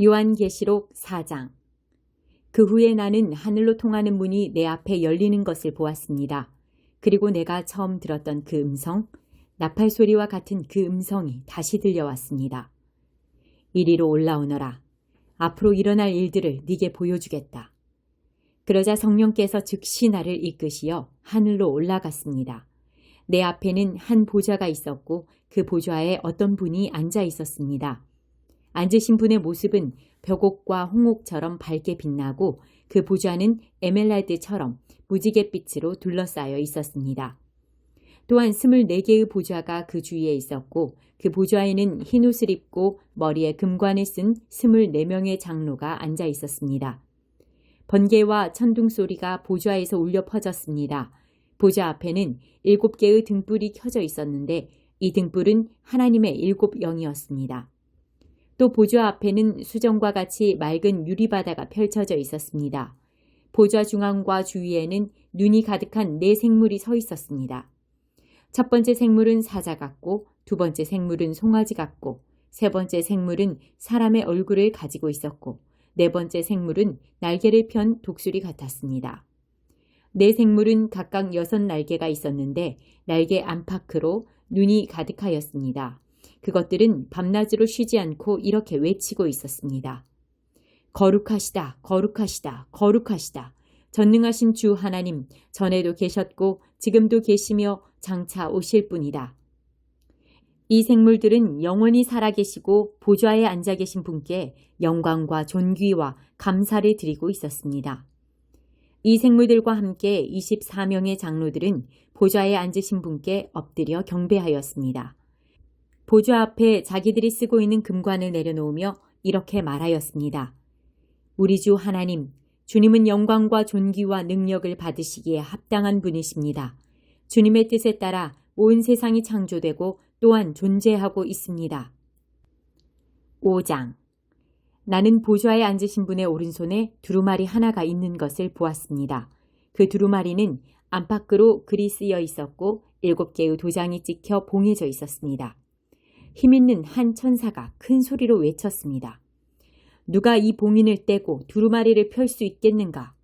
요한계시록 4장 그 후에 나는 하늘로 통하는 문이 내 앞에 열리는 것을 보았습니다. 그리고 내가 처음 들었던 그 음성, 나팔 소리와 같은 그 음성이 다시 들려왔습니다. 이리로 올라오너라. 앞으로 일어날 일들을 네게 보여주겠다. 그러자 성령께서 즉시 나를 이끄시어 하늘로 올라갔습니다. 내 앞에는 한 보좌가 있었고 그 보좌에 어떤 분이 앉아 있었습니다. 앉으신 분의 모습은 벽옥과 홍옥처럼 밝게 빛나고 그 보좌는 에멜랄드처럼 무지갯빛으로 둘러싸여 있었습니다. 또한 24개의 보좌가 그 주위에 있었고 그 보좌에는 흰 옷을 입고 머리에 금관을 쓴 24명의 장로가 앉아 있었습니다. 번개와 천둥 소리가 보좌에서 울려 퍼졌습니다. 보좌 앞에는 일곱 개의 등불이 켜져 있었는데 이 등불은 하나님의 일곱 영이었습니다. 또 보좌 앞에는 수정과 같이 맑은 유리바다가 펼쳐져 있었습니다. 보좌 중앙과 주위에는 눈이 가득한 네 생물이 서 있었습니다. 첫 번째 생물은 사자 같고 두 번째 생물은 송아지 같고 세 번째 생물은 사람의 얼굴을 가지고 있었고 네 번째 생물은 날개를 편 독수리 같았습니다. 네 생물은 각각 여섯 날개가 있었는데 날개 안팎으로 눈이 가득하였습니다. 그것들은 밤낮으로 쉬지 않고 이렇게 외치고 있었습니다. 거룩하시다, 거룩하시다, 거룩하시다. 전능하신 주 하나님, 전에도 계셨고 지금도 계시며 장차 오실 분이다. 이 생물들은 영원히 살아계시고 보좌에 앉아 계신 분께 영광과 존귀와 감사를 드리고 있었습니다. 이 생물들과 함께 24명의 장로들은 보좌에 앉으신 분께 엎드려 경배하였습니다. 보좌 앞에 자기들이 쓰고 있는 금관을 내려놓으며 이렇게 말하였습니다. 우리 주 하나님, 주님은 영광과 존귀와 능력을 받으시기에 합당한 분이십니다. 주님의 뜻에 따라 온 세상이 창조되고 또한 존재하고 있습니다. 5장 나는 보좌에 앉으신 분의 오른손에 두루마리 하나가 있는 것을 보았습니다. 그 두루마리는 안팎으로 글이 쓰여 있었고 일곱 개의 도장이 찍혀 봉해져 있었습니다. 힘있는 한 천사가 큰 소리로 외쳤습니다. 누가 이 봉인을 떼고 두루마리를 펼 수 있겠는가?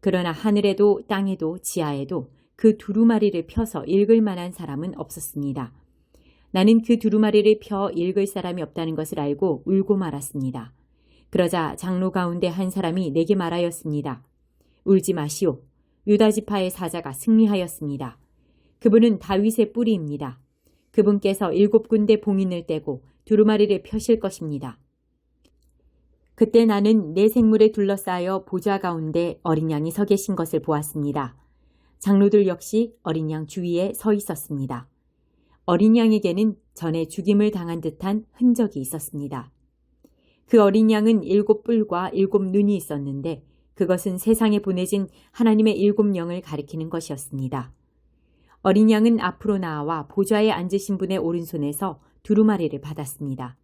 그러나 하늘에도 땅에도 지하에도 그 두루마리를 펴서 읽을 만한 사람은 없었습니다. 나는 그 두루마리를 펴 읽을 사람이 없다는 것을 알고 울고 말았습니다. 그러자 장로 가운데 한 사람이 내게 말하였습니다. 울지 마시오. 유다지파의 사자가 승리하였습니다. 그분은 다윗의 뿌리입니다. 그분께서 일곱 군데 봉인을 떼고 두루마리를 펴실 것입니다. 그때 나는 내 생물에 둘러싸여 보좌 가운데 어린 양이 서 계신 것을 보았습니다. 장로들 역시 어린 양 주위에 서 있었습니다. 어린 양에게는 전에 죽임을 당한 듯한 흔적이 있었습니다. 그 어린 양은 일곱 뿔과 일곱 눈이 있었는데 그것은 세상에 보내진 하나님의 일곱 영을 가리키는 것이었습니다. 어린 양은 앞으로 나와 보좌에 앉으신 분의 오른손에서 두루마리를 받았습니다.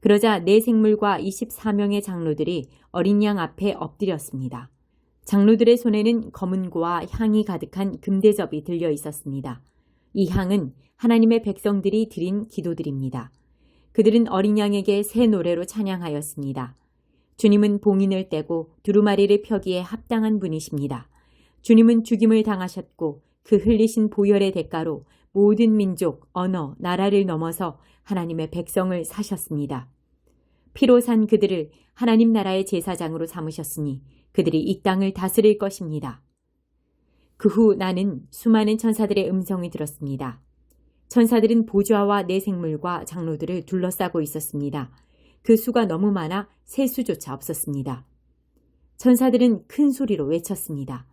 그러자 네 생물과 24명의 장로들이 어린 양 앞에 엎드렸습니다. 장로들의 손에는 검은고와 향이 가득한 금대접이 들려 있었습니다. 이 향은 하나님의 백성들이 드린 기도들입니다. 그들은 어린 양에게 새 노래로 찬양하였습니다. 주님은 봉인을 떼고 두루마리를 펴기에 합당한 분이십니다. 주님은 죽임을 당하셨고 그 흘리신 보혈의 대가로 모든 민족, 언어, 나라를 넘어서 하나님의 백성을 사셨습니다. 피로 산 그들을 하나님 나라의 제사장으로 삼으셨으니 그들이 이 땅을 다스릴 것입니다. 그 후 나는 수많은 천사들의 음성이 들었습니다. 천사들은 보좌와 내 생물과 장로들을 둘러싸고 있었습니다. 그 수가 너무 많아 셀 수조차 없었습니다. 천사들은 큰 소리로 외쳤습니다.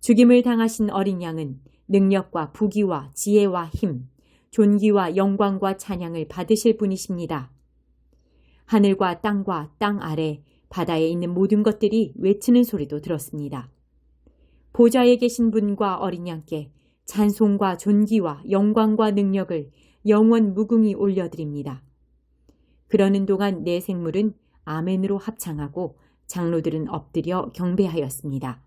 죽임을 당하신 어린 양은 능력과 부귀와 지혜와 힘, 존귀와 영광과 찬양을 받으실 분이십니다. 하늘과 땅과 땅 아래 바다에 있는 모든 것들이 외치는 소리도 들었습니다. 보좌에 계신 분과 어린 양께 찬송과 존귀와 영광과 능력을 영원 무궁히 올려드립니다. 그러는 동안 내 생물은 아멘으로 합창하고 장로들은 엎드려 경배하였습니다.